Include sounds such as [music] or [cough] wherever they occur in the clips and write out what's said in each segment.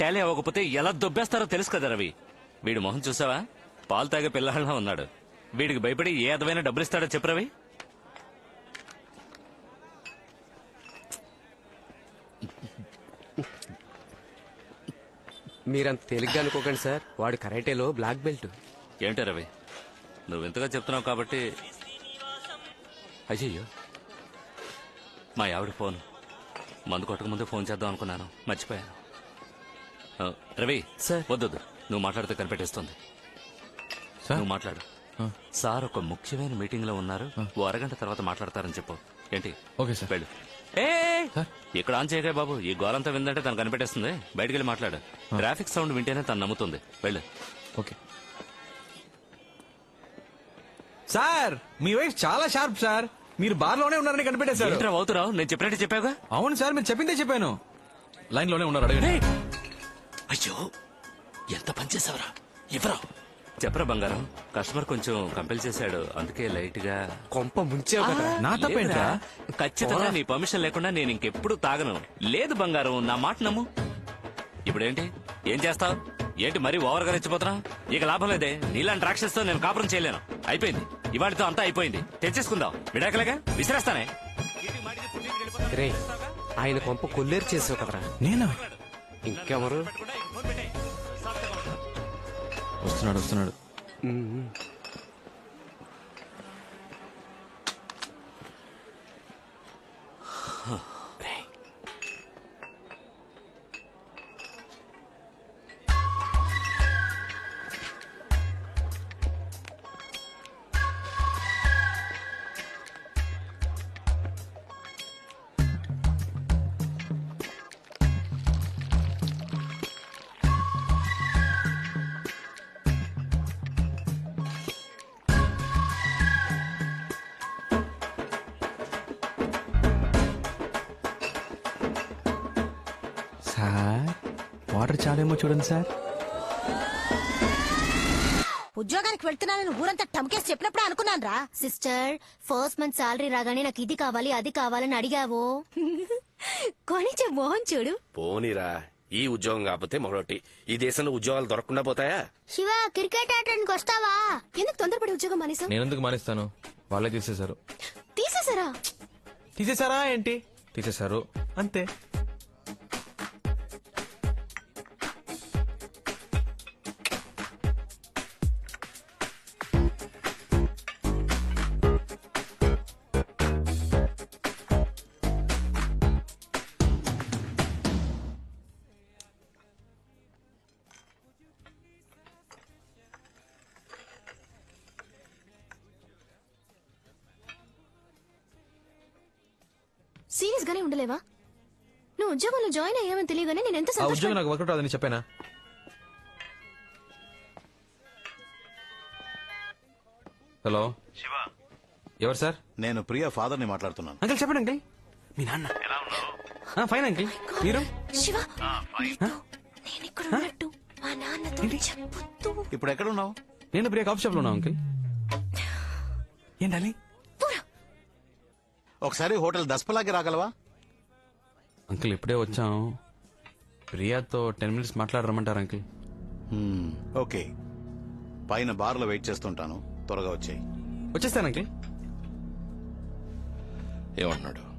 Tally అవ్వకపోతే ఎలా దొబ్బేస్తారో తెలుసు కదా రవి. వీడి మొహం చూసావా? పాలు తాగే పిల్లహళ్ళ ఉన్నాడు. వీడికి భయపడి ఏ అదమైన డబ్బులు ఇస్తాడో చెప్పు రవి. మీరంత తేలిగ్గా అనుకోకండి సార్. వాడు కరాటేలో బ్లాక్ బెల్ట్. ఏంటో రవి? నువ్వు ఇంతగా చెప్తున్నావు కాబట్టి అయ్యయ్యో. మా ఆవిడ ఫోన్. మందు కొట్టక ముందే ఫోన్ చేద్దాం అనుకున్నాను. మర్చిపోయాను. ఆ, రవి సార్. వద్దొద్దు నువ్వు మాట్లాడితే కనిపెట్టేస్తుంది. సార్? నువ్వు మాట్లాడు. ఆ. సార్ ఒక ముఖ్యమైన మీటింగ్లో ఉన్నారు ఓ అరగంట తర్వాత మాట్లాడతారని చెప్పు. ఏంటి? Okay sir. వెళ్ళు. ఏ సార్? ఇక్కడ ఆన్ చేయగా బాబు. ఈ గోలంతా విందంటే తను కనిపెట్టేస్తుంది. బయటికి వెళ్ళి మాట్లాడు. ట్రాఫిక్ సౌండ్ వింటేనే తను నమ్ముతుంది. వెళ్ళు. ఓకే. సార్ మీ వైఫ్ చాలా షార్ప్ సార్. మీరు బార్లోనే ఉన్నారని కనిపెట్టేశారు. ఏంట్రా అవుతురావు? నేను చెప్పినట్టు చెప్పావుగా? అవును సార్. మీరు చెప్పిందే చెప్పాను. లైన్లోనే ఉన్నారు అడగండి. ఏయ్! అయ్యో ఎంత పనిచేసావురా ఇవ్వరా? చెప్పరా బంగారం కస్టమర్ కొంచెం కంపెల్ చేశాడు అందుకే లైట్గా కొంప ముంచావు కదా నా తప్పేంట్రా. ఖచ్చితంగా నీ పర్మిషన్ లేకుండా నేను ఇంకెప్పుడు తాగను. లేదు బంగారం నా మాట నమ్ము. ఇప్పుడేంటి? ఏం చేస్తావు? ఏంటి మరీ ఓవర్గా రెచ్చిపోతున్నా ఇక లాభం లేదే. నీలాంటి రాక్షసుతో నేను కాపురం చేయలేను. అయిపోయింది. ఇవాటితో అంతా అయిపోయింది. తెచ్చేసుకుందాం. విడాకలేగా? విసిరేస్తానే. రే ఆయన కొంప కొల్లేరు చేసావు కదరా. నేనా? ఇంకెవరు? వస్తున్నాడు వస్తున్నాడు. వాటర్ చాలేమో చూడండి సార్. ఉద్యోగానికి వెళ్తున్నానని ఊరంతా టమ్కేసి చెప్పినప్పుడు అనుకున్నాను రా సిస్టర్ ఫస్ట్ మంత్ సాలరీ రాగానే నాకు ఇది కావాలి అది కావాలని అడిగావు? కొనిచ్చే మోహన్ చూడు. పోనీరా ఈ ఉద్యోగం కాకపోతే మరొకటి. ఈ దేశంలో ఉద్యోగాలు దొరకకుండా పోతాయా? శివ క్రికెట్ ఆడడానికి వస్తావా? ఎందుకు తొందరపడి ఉద్యోగం మానేసాం నేను ఎందుకు మానేస్తాను? వాళ్ళే తీసేశారు. తీసేసారా తీసేసారా ఏంటి? తీసేశారు. అంతే. సీరియస్ గానే ఉండలేవా? నువ్వు ఉద్యోగంలో జాయిన్ అయ్యావని తెలియగానే నేను ఎంత ఆ ఉద్యోగం సంతోషం నాకు వర్కౌట్ అదని చెప్పానా? హలో. శివ. ఎవరు సార్? నేను ప్రియ ఫాదర్ని మాట్లాడుతున్నాను. అంకిల్ చెప్పండి అంకిల్. మీ నాన్న. ఆ, ఫైన్ అంకిల్. మీరు? శివ నేను ఇక్కడ ఉన్నట్టు మా నాన్నతో చెప్పొద్దు ఇప్పుడు ఎక్కడ ఉన్నావు నేను ప్రియ కాఫీ షాప్లో ఉన్నా అంకిల్. [sighs] ఏంటాలి ఒకసారి హోటల్ దస్పలాకి రాగలవా? అంకిల్ ఇప్పుడే వచ్చాం. ప్రియాతో టెన్ మినిట్స్ మాట్లాడరమ్మంటారు అంకిల్? Hmm, okay. పైన బార్లో వెయిట్ చేస్తుంటాను. త్వరగా వచ్చేయి. వచ్చేస్తాను అంకిల్. ఏమంటున్నాడు?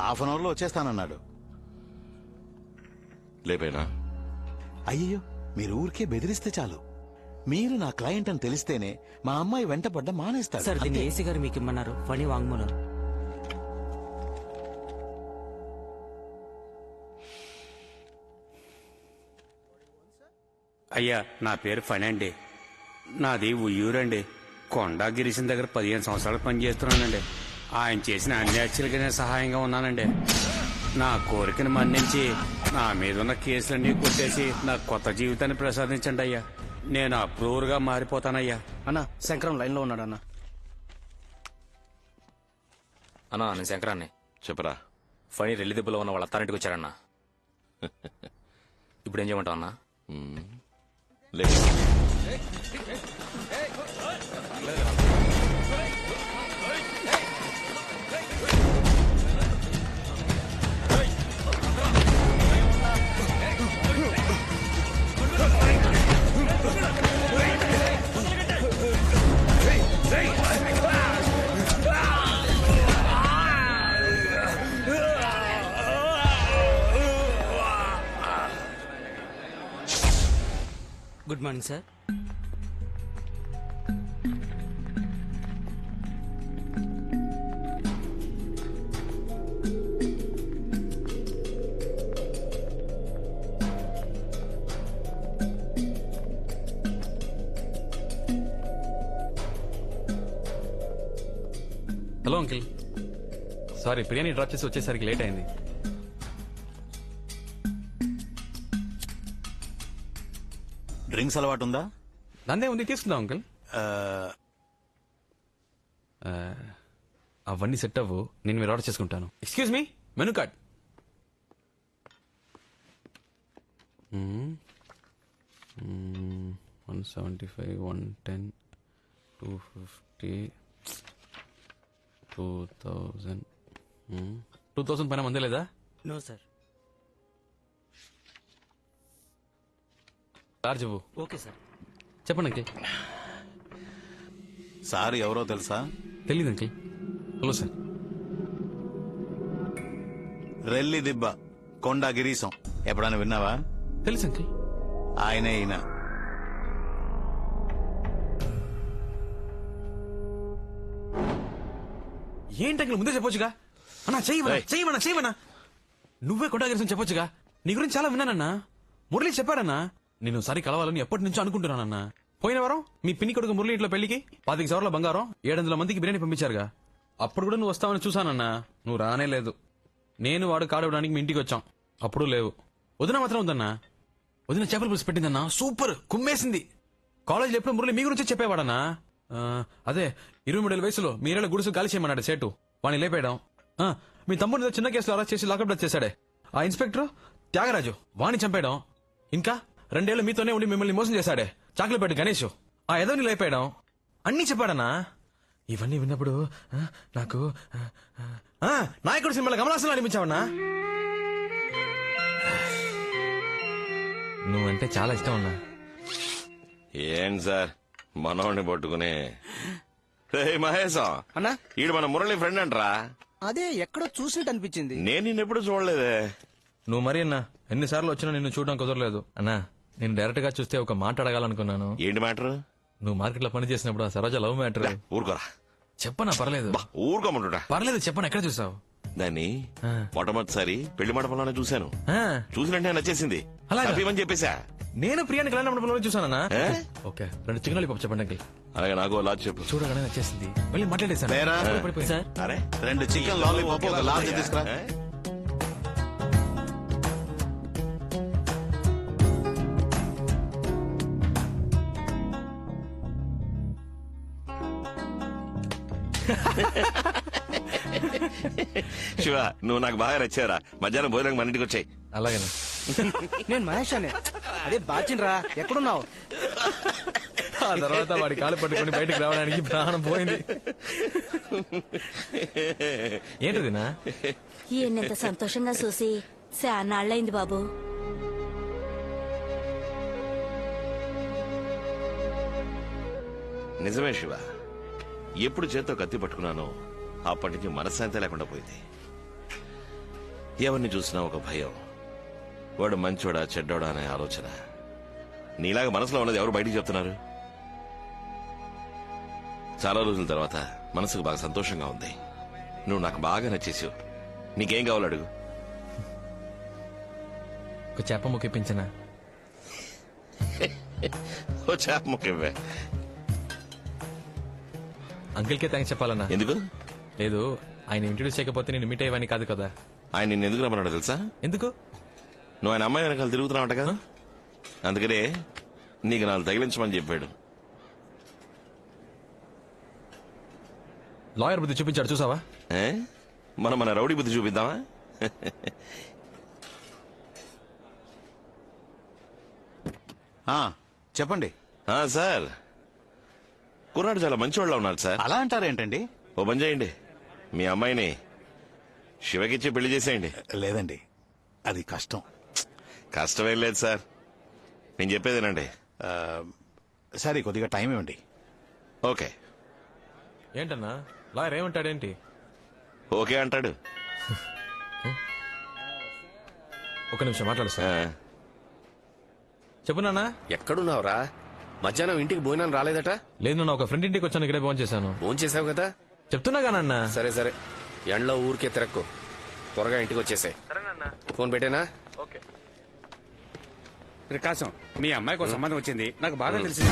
హాఫ్ అన్ అవర్లో వచ్చేస్తానన్నాడు. లేపేనా? అయ్యో మీరు ఊరికే బెదిరిస్తే చాలు. మీరు నా క్లయింట్ అని తెలిస్తేనే మా అమ్మాయి వెంటపడ్డ మానేస్తాడు. సార్ దీన్ని. ఏసీ గారు మీకు ఇమ్మన్నారు. ఫణి వాంగ్మూలం. అయ్యా నా పేరు ఫణి అండి. నాది ఉయ్యూరండి కొండా గిరీశం దగ్గర పదిహేను సంవత్సరాలు పనిచేస్తున్నానండి. ఆయన చేసిన అన్ని నేను సహాయంగా ఉన్నానండి. నా కోరికను మన్నించి నా మీద ఉన్న కేసులన్నీ కొట్టేసి నా కొత్త జీవితాన్ని ప్రసాదించండి అయ్యా. నేను అప్రూవర్గా మారిపోతానయ్యా. అన్న శంకరం లైన్లో ఉన్నాడు అన్న. అన్నా నేను శంకరాన్ని. చెప్పరా. ఫణి రెల్లి దెబ్బలో ఉన్న వాళ్ళ అత్తారింటికి వచ్చారన్నా. [laughs] ఇప్పుడు ఏం చేయమంటావు అన్నా? లే morning sir. Hello uncle sorry biryani drop చేసి వచ్చేసరికి లేట్ అయింది. డ్రింక్స్ అలవాటు ఉందా దాన్నే ఉంది తీసుకుందాం అంకిల్. ఆ, అవన్నీ సెట్ అవ్వు. నేను మీరు ఆర్డర్ చేసుకుంటాను. Excuse me menu card. One seventy five one ten two fifty two thousand. Two thousand పైన మందే లేదా? No sir. చార్జ్ ఇవ్వు ఓకే సార్. చెప్పండి అంకిల్. సార్ ఎవరో తెలుసా? తెలియదు అంకిల్. Hello sir. రెల్లి దిబ్బ కొండా గిరీశం. ఎప్పుడైనా విన్నావా? తెలుసు అంకిల్. ఆయనే ఈయన. ఏంటి అంకిల్? ముందే చెప్పొచ్చుగా? అన్నా చెయ్యమన్నా ఏయ్. చెయ్యమన్నా చెయ్యమన్నా నువ్వే కొట్టాగిరిసం చెప్పొచ్చుగా? నీ గురించి చాలా విన్నానన్నా. మురళి చెప్పాడన్నా. నేను సరి కలవాలని ఎప్పటి నుంచో అనుకుంటున్నానన్నా పోయిన వారం మీ పిన్ని కొడుకు మురళి ఇంట్లో పెళ్ళికి పాతిక సవర్ల బంగారం ఏడు వందల మందికి బిర్యానీ పంపించారుగా. అప్పుడు కూడా నువ్వు వస్తావని చూసానన్నా నువ్వు రానే లేదు. నేను వాడు కాడవడానికి మీ ఇంటికి వచ్చాం. అప్పుడు లేవు. వదిన మాత్రం ఉందన్నా. వదిన చేపల పులుసు పెట్టిందన్నా. సూపర్! కుమ్మేసింది. కాలేజీలో ఎప్పుడు మురళి మీ గురించి చెప్పేవాడన్నా. ఆ, అదే ఇరవై మూడేళ్ళ వయసులో మీరేళ్ళ గుడుసు గాలి చేయమన్నాడు సేటు. వాడిని లేపేయడం. ఆ, మీ తమ్ముడు ఏదో చిన్న కేసులో అరెస్ట్ చేసి లాకప్ చేశాడే. ఆ ఇన్స్పెక్టర్ త్యాగరాజు. వాణ్ణి చంపేయడం. ఇంకా? రెండేళ్ళు మీతోనే ఉండి మిమ్మల్ని మోసం చేశాడే. చాకులపేట గణేష్. ఆ ఎదవని లేపేయడం. అన్నీ చెప్పాడన్నా ఇవన్నీ విన్నప్పుడు ఆ, నాకు ఆ, నాయకుడు సినిమాలో కమలాసనం అనిపించావన్నా? నువ్వంటే చాలా ఇష్టం అన్నా ఏం సార్? మనోడిని పట్టుకుని. మహేశం. అన్నా? ఈడు మన మురళి ఫ్రెండ్ అంటరా. అదే ఎక్కడో చూసినట్టు అనిపించింది. నేను నిన్నెప్పుడు చూడలేదే. నువ్వు మరి అన్నా ఎన్నిసార్లు వచ్చినా నిన్ను చూడడం కుదరలేదు. అన్నా నేను డైరెక్ట్గా చూస్తే ఒక మాట అడగాలనుకున్నాను. ఏంటి మ్యాటర్? నువ్వు మార్కెట్లో పని చేసినప్పుడు ఆ సరోజ లవ్ మ్యాటర్. ఊరుకోరా. చెప్పనా పర్లేదు. ఊరుకోమంటుడా. పర్లేదు చెప్పనా ఎక్కడ చూసావు? దాన్ని మొట్టమొదటిసారి పెళ్ళి మండపంలోనే చూశాను. ఆ, చూసినట్టే నచ్చేసింది. అలాగా? హ్యాపీమని చెప్పేశా. నేను ప్రియాని కళ్యాణ మండపంలో చూసానన్నా? ఓకే రెండు చికెన్ లాలీపాప్ చెప్పండి అంకిల్. అలాగే నాకు లాజ్ చెప్పు. చూడగానే నచ్చేసింది. సార్ అరే రెండు చికెన్ లాలీపాప్ ఒక లార్జ్ తీసుకురా. శివ నువ్వు నాకు బాగా నచ్చారా మధ్యాహ్నం భోజనం మన ఇంటికి వచ్చాయి. అలాగేనా? నేను మహేష్ అనే అదే బాచిన్రా ఎక్కడున్నావు? ఆ తర్వాత వాడి కాలు పట్టుకొని బయటకు రావడానికి ప్రాణం పోయింది. ఏంటిదినా? ఈయనంత సంతోషంగా చూసి శానాళ్ళైంది బాబు. నిజమే శివ ఎప్పుడు చేత్తో కత్తి పట్టుకున్నానో అప్పటి నుంచి మనశ్శాంతి లేకుండా పోయింది. ఎవరిని చూసినా ఒక భయం. వాడు మంచోడా చెడ్డోడా అనే ఆలోచన. నీలాగా మనసులో ఉన్నది ఎవరు బయటికి చెప్తున్నారు? చాలా రోజుల తర్వాత మనసుకు బాగా సంతోషంగా ఉంది. నువ్వు నాకు బాగా నచ్చేసావు నీకేం కావాలి అడుగు. ఒక చేప ముక్కిపించనా ఓ చేప ముఖ్యమే అంకిల్కే థ్యాంక్స్ చెప్పాలన్నా. ఎందుకు? లేదు ఆయన ఇంట్రడ్యూస్ చేయకపోతే నేను మీట్ అయ్యేవాని కాదు కదా. ఆయన నిన్ను ఎందుకు రమ్మన్నాడు తెలుసా? ఎందుకు? నువ్వు ఆయన అమ్మాయి వెనకాల తిరుగుతున్నావు కదా? అందుకనే నీకు నాలుగు తగిలించమని చెప్పాడు. లాయర్ బుద్ధి చూపించాడు చూసావా? ఏ? మనం మన రౌడీ బుద్ధి చూపిద్దామా? ఆ, చెప్పండి. ఆ, సార్. కుర్రాడు చాలా మంచివాళ్ళ ఉన్నాడు సార్. అలా అంటారేంటండి? ఓ పని చేయండి. మీ అమ్మాయిని శివకిచ్చి పెళ్ళి చేసేయండి. లేదండి అది కష్టం. కష్టమేం లేదు సార్. నేను చెప్పేదేనండి సరే కొద్దిగా టైం ఇవ్వండి. ఓకే. ఏంటన్నా? లాయర్ ఏమంటాడేంటి? ఓకే అంటాడు. ఒక నిమిషం మాట్లాడు సార్. చెప్పు నాన్న. ఎక్కడున్నావురా? మధ్యాహ్నం ఇంటికి భోజనం రాలేదట? లేదు నాన్న ఒక ఫ్రెండ్ ఇంటికి వచ్చాను ఇక్కడే ఫోన్ చేశాను. ఫోన్ చేసావు కదా? చెప్తున్నాగా నాన్న సరే సరే. ఎండలో ఊరికే తిరక్కు. త్వరగా ఇంటికి వచ్చేసాయి ఫోన్ పెట్టేనా? ప్రకాశం మీ అమ్మాయికి ఒక సంబంధం వచ్చింది. నాకు బాగా తెలిసింది.